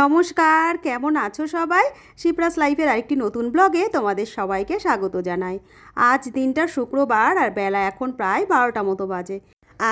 নমস্কার, কেমন আছো সবাই? শিপ্রাস লাইফের আরেকটি নতুন ব্লগে তোমাদের সবাইকে স্বাগত জানাই। আজ দিনটা শুক্রবার আর বেলা এখন প্রায় বারোটা মতো বাজে।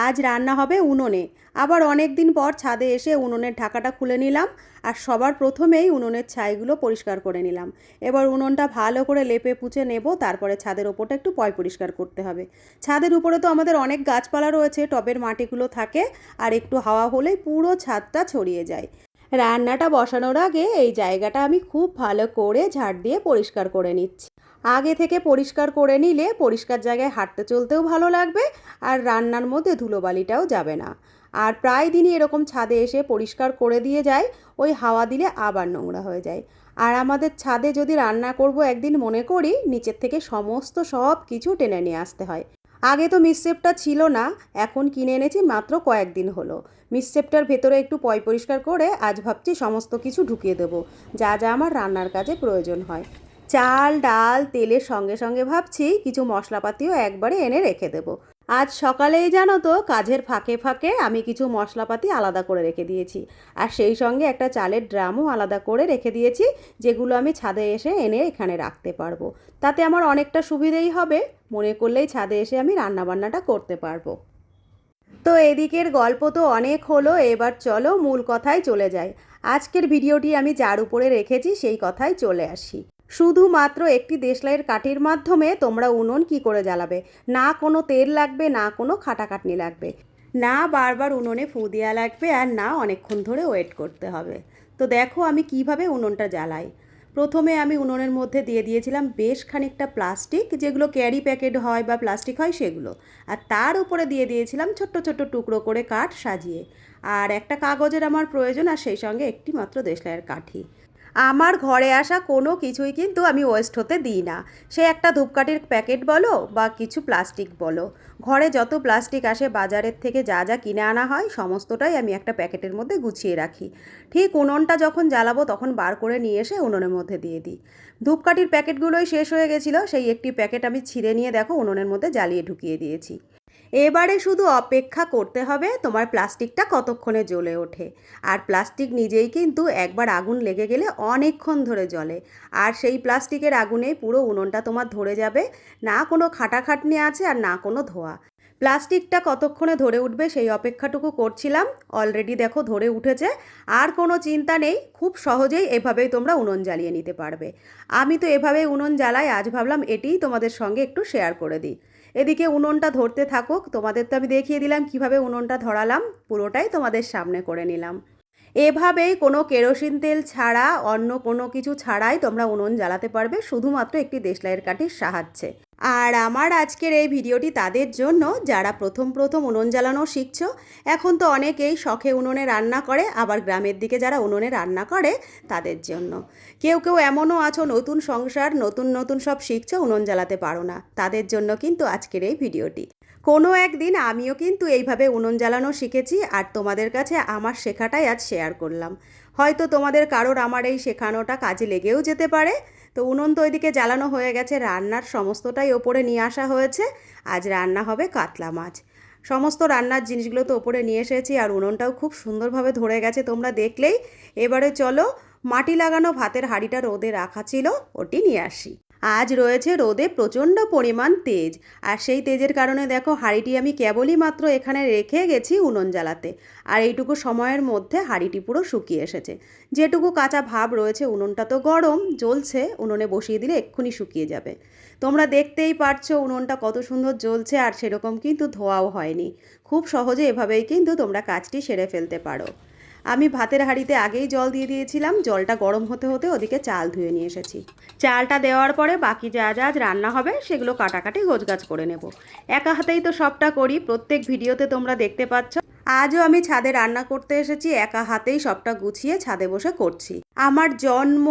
আজ রান্না হবে উনুনে। আবার অনেক দিন পর ছাদে এসে উনুনের ঢাকাটা খুলে নিলাম আর সবার প্রথমেই উনুনের ছাইগুলো পরিষ্কার করে নিলাম। এবার উনুনটা ভালো করে লেপে পুছে নেব, তারপরে ছাদের ওপরটা একটু পয় পরিষ্কার করতে হবে। ছাদের উপরে তো আমাদের অনেক গাছপালা রয়েছে, টবের মাটিগুলো থাকে আর একটু হাওয়া হলেই পুরো ছাদটা ছড়িয়ে যায়। রান্নাটা বসানোর আগে এই জায়গাটা আমি খুব ভালো করে ঝাড় দিয়ে পরিষ্কার করে নিচ্ছি। আগে থেকে পরিষ্কার করে নিলে পরিষ্কার জায়গায় হাঁটতে চলতেও ভালো লাগবে আর রান্নার মধ্যে ধুলোবালিটাও যাবে না। আর প্রায় দিনই এরকম ছাদে এসে পরিষ্কার করে দিয়ে যায়, ওই হাওয়া দিলে আবার নোংরা হয়ে যায়। আর আমাদের ছাদে যদি রান্না করব একদিন মনে করি, নিচের থেকে সমস্ত সব কিছু টেনে নিয়ে আসতে হয়। আগে তো মিসসেপটা ছিল না, এখন কিনে এনেছি মাত্র কয়েকদিন হলো। মিসসেপটার ভেতরে একটু পয় পরিষ্কার করে আজ ভাবছি সমস্ত কিছু ঢুকিয়ে দেবো, যা যা আমার রান্নার কাজে প্রয়োজন হয়। চাল, ডাল, তেলের সঙ্গে সঙ্গে ভাবছি কিছু মশলাপাতিও একবারে এনে রেখে দেবো। আজ সকালেই জানো তো, কাজের ফাঁকে ফাঁকে আমি কিছু মশলাপাতি আলাদা করে রেখে দিয়েছি। আর সেই সঙ্গে একটা চালের ড্রামও আলাদা করে রেখে দিয়েছি, যেগুলো আমি ছাদে এসে এনে এখানে রাখতে পারব। তাতে আমার অনেকটা সুবিধেই হবে, মনে করলেই ছাদে এসে আমি রান্নাবান্নাটা করতে পারব। তো এদিকের গল্প তো অনেক হলো, এবার চলো মূল কথায় চলে যাই। আজকের ভিডিওটি আমি যার উপরে রেখেছি, সেই কথায় চলে আসি। শুধুমাত্র একটি দেশলাইয়ের কাঠির মাধ্যমে তোমরা উনুন কি করে জ্বালাবে? না কোনো তেল লাগবে, না কোনো খাটাখাটনি লাগবে। না বারবার উনুনে ফু দেওয়া লাগবে আর না অনেকক্ষণ ধরে ওয়েট করতে হবে। তো দেখো আমি কীভাবে উনুনটা জ্বালাই। প্রথমে আমি উনুনের মধ্যে দিয়ে দিয়েছিলাম বেশ খানিকটা প্লাস্টিক, যেগুলো ক্যারি প্যাকেট হয় বা প্লাস্টিক হয় সেগুলো। আর তার উপরে দিয়ে দিয়েছিলাম ছোট্ট ছোট্ট টুকরো করে কাঠ সাজিয়ে। আর একটা কাগজের আমার প্রয়োজন আর সেই সঙ্গে একটি মাত্র দেশলাইয়ের কাঠি। আমার ঘরে আসা কোনো কিছুই কিন্তু আমি ওয়েস্ট হতে দিই না। সে একটা ধূপকাঠির প্যাকেট বলো বা কিছু প্লাস্টিক বলো। ঘরে যত প্লাস্টিক আসে, বাজারের থেকে যা যা কিনে আনা হয়, সমস্তটাই আমি একটা প্যাকেটের মধ্যে গুছিয়ে রাখি। ঠিক উনুনটা যখন জ্বালাবো, তখন বার করে নিয়ে এসে উনুনের মধ্যে দিয়ে দিই। ধূপকাঠির প্যাকেটগুলোই শেষ হয়ে গেছিল, সেই একটি প্যাকেট আমি ছিঁড়ে নিয়ে দেখো, উনুনের মধ্যে জ্বালিয়ে ঢুকিয়ে দিয়েছি। এবারে শুধু অপেক্ষা করতে হবে তোমার প্লাস্টিকটা কতক্ষণে জ্বলে ওঠে। আর প্লাস্টিক নিজেই কিন্তু একবার আগুন লেগে গেলে অনেকক্ষণ ধরে জ্বলে। আর সেই প্লাস্টিকের আগুনে পুরো উনুনটা তোমার ধরে যাবে, না কোনো খাটাখাটনি আছে আর না কোনো ধোয়া। প্লাস্টিকটা কতক্ষণে ধরে উঠবে সেই অপেক্ষাটুকু করছিলাম, অলরেডি দেখো ধরে উঠেছে। আর কোনো চিন্তা নেই, খুব সহজেই এভাবেই তোমরা উনুন জ্বালিয়ে নিতে পারবে। আমি তো এভাবেই উনুন জ্বালাই আজ ভাবলাম এটিই তোমাদের সঙ্গে একটু শেয়ার করে দিই। এদিকে উনুনটা ধরতে থাকুক। তোমাদের তো আমি দেখিয়ে দিলাম, কীভাবে উনুনটা ধরালাম, পুরোটাই তোমাদের সামনে করে নিলাম। এভাবেই কোনো কেরোসিন তেল ছাড়া, অন্য কোনো কিছু ছাড়াই তোমরা উনুন জ্বালাতে পারবে, শুধুমাত্র একটি দেশলাইয়ের কাঠির সাহায্যে। আর আমার আজকের এই ভিডিওটি তাদের জন্য, যারা প্রথম প্রথম উনুন জ্বালানো শিখছো, এখন তো অনেকেই শখে উনুনে রান্না করে, আবার গ্রামের দিকে যারা উনুনে রান্না করে, তাদের জন্য। কেউ কেউ এমনও আছো, নতুন সংসার, নতুন নতুন সব শিখছো, উনুন জ্বালাতে পারো না। তাদের জন্য কিন্তু আজকের এই ভিডিওটি। কোনো একদিন আমিও কিন্তু এইভাবে উনুন জ্বালানো শিখেছি আর তোমাদের কাছে আমার শেখাটাই আজ শেয়ার করলাম। হয়তো তোমাদের কারোর আমার এই শেখানোটা কাজে লেগেও যেতে পারে। তো উনুন তো ওইদিকে জ্বালানো হয়ে গেছে, রান্নার সমস্তটাই ওপরে নিয়ে আসা হয়েছে। আজ রান্না হবে কাতলা মাছ। সমস্ত রান্নার জিনিসগুলো তো ওপরে নিয়ে এসেছি আর উনুনটাও খুব সুন্দরভাবে ধরে গেছে তোমরা দেখলেই। এবারে চলো, মাটি লাগানো ভাতের হাঁড়িটা রোদে রাখা ছিল, ওটি নিয়ে আসি। আজ রয়েছে রোদে প্রচণ্ড পরিমাণ তেজ। আর সেই তেজের কারণে দেখো, হাঁড়িটি আমি কেবলই মাত্র এখানে রেখে গেছি উনুন জ্বালাতে। আর এইটুকু সময়ের মধ্যে হাঁড়িটি পুরো শুকিয়ে এসেছে। যেটুকু কাঁচা ভাব রয়েছে, উনুনটা তো গরম, জ্বলছে, উনুনে বসিয়ে দিলে এক্ষুনি শুকিয়ে যাবে। তোমরা দেখতেই পারছ উনুনটা কত সুন্দর জ্বলছে, আর সেরকম কিন্তু ধোয়াও হয়নি। খুব সহজে এভাবেই কিন্তু তোমরা কাজটি সেরে ফেলতে পারো। আমি ভাতের হাঁড়িতে আগেই জল দিয়ে দিয়েছিলাম, জলটা গরম হতে হতে ওদিকে চাল ধুয়ে নিয়ে এসেছি। চালটা দেওয়ার পরে বাকি যা যা আজ রান্না হবে সেগুলো কাটাকাটি গোছগাছ করে নেব। একা হাতেই তো সবটা করি, প্রত্যেক ভিডিওতে তোমরা দেখতে পাচ্ছ। আজও আমি ছাদে রান্না করতে এসেছি, একা হাতেই সবটা গুছিয়ে ছাদে বসে করছি। আমার জন্ম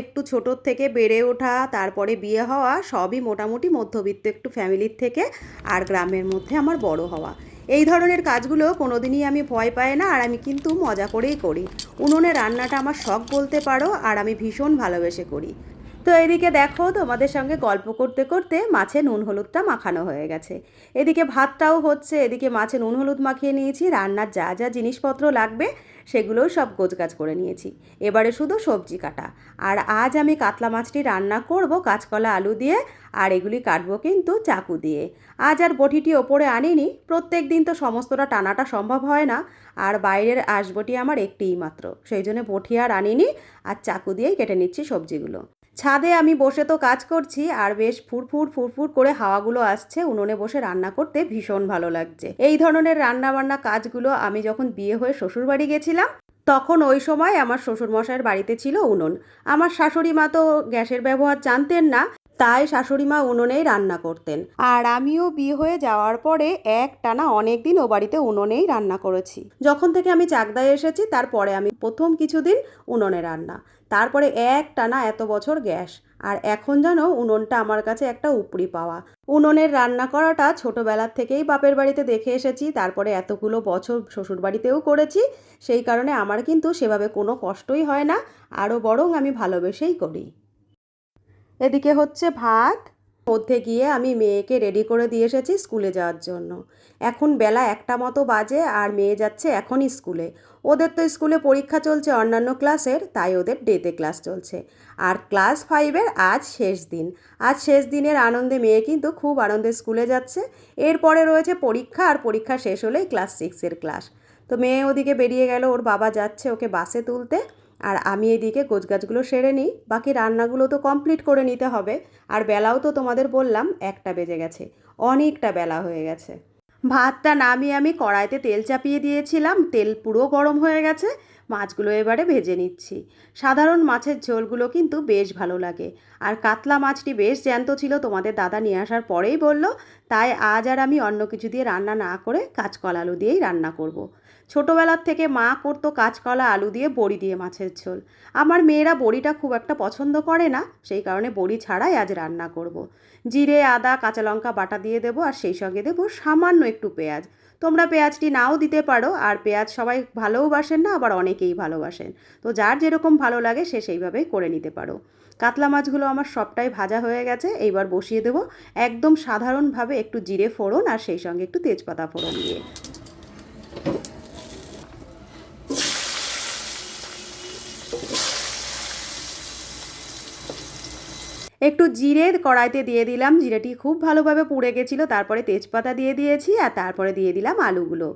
একটু ছোটোর থেকে বেড়ে ওঠা, তারপরে বিয়ে হওয়া, সবই মোটামুটি মধ্যবিত্ত একটু ফ্যামিলির থেকে, আর গ্রামের মধ্যে আমার বড় হওয়া। এই ধরনের কাজগুলো কোনো দিনই আমি ভয় পাই না, আর আমি কিন্তু মজা করেই করি। উনুনে রান্নাটা আমার শখ বলতে পারো, আর আমি ভীষণ ভালোবেসে করি। তো এদিকে দেখো, তোমাদের সঙ্গে গল্প করতে করতে মাছে নুন হলুদটা মাখানো হয়ে গেছে। এদিকে ভাতটাও হচ্ছে, এদিকে মাছে নুন হলুদ মাখিয়ে নিয়েছি, রান্নার যা যা জিনিসপত্র লাগবে সেগুলোও সব গোছগাছ করে নিয়েছি। এবারে শুধু সবজি কাটা। আর আজ আমি কাতলা মাছটি রান্না করব কাঁচকলা আলু দিয়ে, আর এগুলি কাটবো কিন্তু চাকু দিয়ে। আজ আর বটিটি ওপরে আনিনি, প্রত্যেক দিন তো সমস্তটা টানাটা সম্ভব হয় না, আর বাইরের আসবটি আমার একটিই মাত্র। সেই জন্য বটি আর আনিনি, আর চাকু দিয়েই কেটে নিচ্ছি সবজিগুলো। ছাদে আমি বসে তো কাজ করছি, আর বেশ ফুরফুর ফুরফুর করে হাওয়াগুলো আসছে। উনুনে বসে রান্না করতে ভীষণ ভালো লাগছে। এই ধরনের রান্নাবান্না কাজগুলো আমি যখন বিয়ে হয়ে শ্বশুরবাড়ি গেছিলাম, তখন ওই সময় আমার শ্বশুরমশাইয়ের বাড়িতে ছিল উনুন। আমার শাশুড়ি মা তো গ্যাসের ব্যবহার জানতেন না তাই শাশুড়ি মা উনুনেই রান্না করতেন। আর আমিও বিয়ে হয়ে যাওয়ার পরে এক টানা অনেক দিন ও বাড়িতে উনুনেই রান্না করেছি। যখন থেকে আমি চাকদায় এসেছি, তারপরে আমি প্রথম কিছুদিন উনুনে রান্না। তারপরে এক টানা এত বছর গ্যাস। আর এখন যেন উনুনটা আমার কাছে একটা উপরি পাওয়া। উনুনের রান্না করাটা ছোটোবেলার থেকেই বাপের বাড়িতে দেখে এসেছি। তারপরে এতগুলো বছর শ্বশুর বাড়িতেও করেছি। সেই কারণে আমার কিন্তু সেভাবে কোনো কষ্টই হয় না। আরও বরং আমি ভালোবেসেই করি। এদিকে হচ্ছে ভাত, মধ্যে গিয়ে আমি মেয়েকে রেডি করে দিয়ে এসেছি স্কুলে যাওয়ার জন্য। এখন বেলা একটা মতো বাজে আর মেয়ে যাচ্ছে এখনই স্কুলে। ওদের তো স্কুলে পরীক্ষা চলছে অন্যান্য ক্লাসের, তাই ওদের ডেতে ক্লাস চলছে। আর ক্লাস ফাইভের আজ শেষ দিন। আজ শেষ দিনের আনন্দে মেয়ে কিন্তু খুব আনন্দে স্কুলে যাচ্ছে। এরপরে রয়েছে পরীক্ষা আর পরীক্ষা শেষ হলেই ক্লাস সিক্সের ক্লাস তো মেয়ে ওদিকে বেরিয়ে গেল, ওর বাবা যাচ্ছে ওকে বাসে তুলতে। আর আমি এদিকে গোছগাছগুলো সেরে নিই, বাকি রান্নাগুলো তো কমপ্লিট করে নিতে হবে। আর বেলাও তো তোমাদের বললাম, একটা বেজে গেছে, অনেকটা বেলা হয়ে গেছে। ভাতটা নামিয়ে আমি কড়াইতে তেল চাপিয়ে দিয়েছিলাম, তেল পুরো গরম হয়ে গেছে মাছগুলো এবারে ভেজে নিচ্ছি সাধারণ মাছের ঝোলগুলো কিন্তু বেশ ভালো লাগে আর কাতলা মাছটি বেশ জ্যান্ত ছিল, তোমাদের দাদা নিয়ে আসার পরেই বলল, তাই আজ আর আমি অন্য কিছু দিয়ে রান্না না করে কাঁচকলা আলু দিয়েই রান্না করব। ছোটোবেলার থেকে মা করতো কাঁচকলা আলু দিয়ে বড়ি দিয়ে মাছের ঝোল আমার মেয়েরা বড়িটা খুব একটা পছন্দ করে না, সেই কারণে বড়ি ছাড়াই আজ রান্না করব। জিরে, আদা, কাঁচা লঙ্কা, বাটা দিয়ে দেবো আর সেই সঙ্গে দেবো সামান্য একটু পেঁয়াজ। তোমরা পেঁয়াজটি নাও দিতে পারো আর পেঁয়াজ সবাই ভালোও বাসেন না, আবার অনেকেই ভালোবাসেন তো যার যেরকম ভালো লাগে সে সেইভাবেই করে নিতে পারো। কাতলা মাছগুলো আমার সবটাই ভাজা হয়ে গেছে, এইবার বসিয়ে দেবো একদম সাধারণভাবে একটু জিরে ফোড়ন আর সেই সঙ্গে একটু তেজপাতা ফোড়ন দিয়ে। একটু জিরে কড়াইতে দিয়ে দিলাম, জিরেটি খুব ভালোভাবে পুড়ে গেছিল, তারপরে তেজপাতা দিয়ে দিয়েছি আর তারপরে দিয়ে দিলাম আলুগুলো।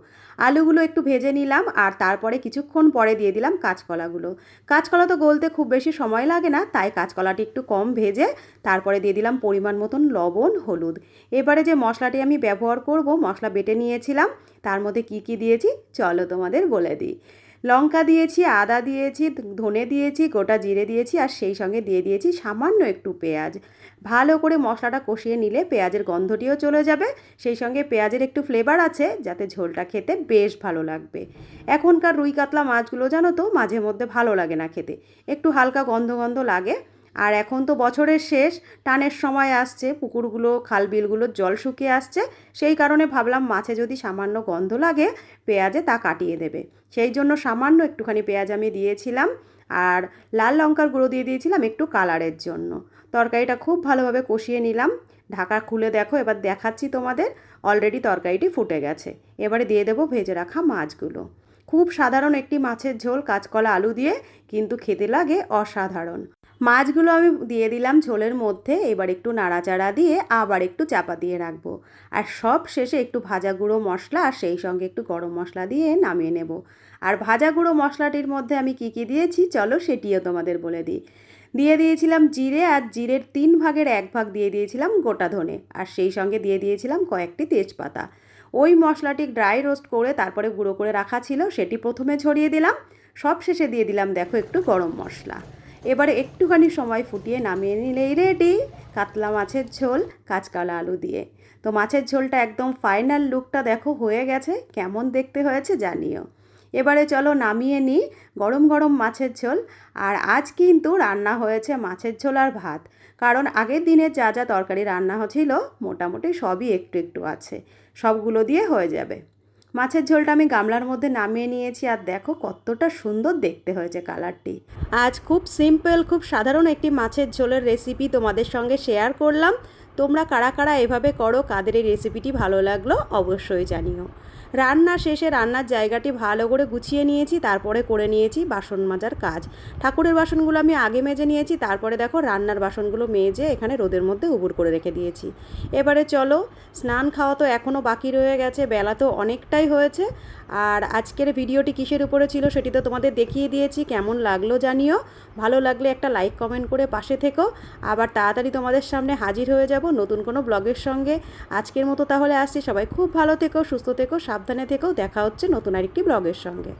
আলুগুলো একটু ভেজে নিলাম আর তারপরে কিছুক্ষণ পরে দিয়ে দিলাম কাঁচকলাগুলো। কাঁচকলা তো গলতে খুব বেশি সময় লাগে না, তাই কাঁচকলাটি একটু কম ভেজে তারপরে দিয়ে দিলাম পরিমাণ মতন লবণ, হলুদ। এবারে যে মশলাটি আমি ব্যবহার করব, মশলা বেটে নিয়েছিলাম, তার মধ্যে কি কি দিয়েছি, চলো তোমাদের বলে দিই। লঙ্কা দিয়েছি, আদা দিয়েছি, ধনে দিয়েছি, গোটা জিরে দিয়েছি আর সেই সঙ্গে দিয়ে দিয়েছি সামান্য একটু পেঁয়াজ। ভালো করে মশলাটা কষিয়ে নিলে পেঁয়াজের গন্ধটিও চলে যাবে। সেই সঙ্গে পেঁয়াজের একটু ফ্লেভার আছে যাতে ঝোলটা খেতে বেশ ভালো লাগবে। এখনকার রুই কাতলা মাছগুলো জানো তো মাঝে মধ্যে ভালো লাগে না খেতে। একটু হালকা গন্ধ গন্ধ লাগে। আর এখন তো বছরের শেষ, টানের সময় আসছে, পুকুরগুলো খাল বিলগুলোর জল শুকিয়ে আসছে। সেই কারণে ভাবলাম মাছে যদি সামান্য গন্ধ লাগে, পেঁয়াজে তা কাটিয়ে দেবে। সেই জন্য সামান্য একটুখানি পেঁয়াজ আমি দিয়েছিলাম আর লাল লঙ্কার গুঁড়ো দিয়ে দিয়েছিলাম একটু কালারের জন্য। তরকারিটা খুব ভালোভাবে কষিয়ে নিলাম। ঢাকা খুলে দেখো, এবার দেখাচ্ছি তোমাদের। অলরেডি তরকারিটি ফুটে গেছে। এবারে দিয়ে দেবো ভেজে রাখা মাছগুলো। খুব সাধারণ একটি মাছের ঝোল, কাঁচকলা, আলু দিয়ে, কিন্তু খেতে লাগে অসাধারণ। মাছগুলো আমি দিয়ে দিলাম ঝোলের মধ্যে, এবার একটু নাড়াচাড়া দিয়ে আবার একটু চাপা দিয়ে রাখব। আর সব শেষে একটু ভাজা গুঁড়ো মশলা আর সেই সঙ্গে একটু গরম মশলা দিয়ে নামিয়ে নেব। আর ভাজা গুঁড়ো মশলাটির মধ্যে আমি কি কি দিয়েছি চলো সেটিও তোমাদের বলে দিই। দিয়ে দিয়েছিলাম জিরে আর জিরের তিন ভাগের এক ভাগ দিয়ে দিয়েছিলাম গোটা ধনে। আর সেই সঙ্গে দিয়ে দিয়েছিলাম কয়েকটি তেজপাতা। ওই মশলাটি ড্রাই রোস্ট করে তারপরে গুঁড়ো করে রাখা ছিল, সেটি প্রথমে ছড়িয়ে দিলাম। সব শেষে দিয়ে দিলাম দেখো একটু গরম মশলা। এবারে একটুখানি সময় ফুটিয়ে নামিয়ে নিলেই রেডি কাতলা মাছের ঝোল, কাঁচকলা আলু দিয়ে। তো মাছের ঝোলটা একদম ফাইনাল লুকটা দেখো হয়ে গেছে, কেমন দেখতে হয়েছে জানিও। এবারে চলো নামিয়ে নিই গরম গরম মাছের ঝোল। আর আজ কিন্তু রান্না হয়েছে মাছের ঝোল আর ভাত। কারণ আগের দিনে যা যা তরকারি রান্না হচ্ছিল, মোটামুটি সবই একটু একটু আছে। সবগুলো দিয়ে হয়ে যাবে। মাছের ঝোলটা আমি গামলার মধ্যে নামিয়ে নিয়েছি আর দেখো কতটা সুন্দর দেখতে হয়েছে কালারটি। আজ খুব সিম্পল, খুব সাধারণ একটি মাছের ঝোলের রেসিপি তোমাদের সঙ্গে শেয়ার করলাম। তোমরা কারা কারা এভাবে করো, কাদের এই রেসিপিটি ভালো লাগল অবশ্যই জানিও। রান্না শেষে রান্নার জায়গাটি ভালো করে গুছিয়ে নিয়েছি, তারপরে করে নিয়েছি বাসন মাজার কাজ। ঠাকুরের বাসনগুলো আমি আগে মেজে নিয়েছি, তারপরে দেখো রান্নার বাসনগুলো মেজে এখানে রোদের মধ্যে উবুর করে রেখে দিয়েছি। এবারে চলো, স্নান খাওয়া তো এখনও বাকি রয়ে গেছে, বেলা তো অনেকটাই হয়েছে। আর আজকের ভিডিওটি কিসের উপরে ছিল সেটি তো তোমাদের দেখিয়ে দিয়েছি, কেমন লাগল জানিও। ভালো লাগলে একটা লাইক, কমেন্ট করে পাশে থেকো। আবার তাড়াতাড়ি তোমাদের সামনে হাজির হয়ে যাব নতুন কোনো ব্লগের সঙ্গে। আজকের মতো তাহলে আসছি, সবাই খুব ভালো থেকো, সুস্থ থেকো সাবধানে থেকেও দেখা হচ্ছে নতুন আরেকটি ব্লগের সঙ্গে।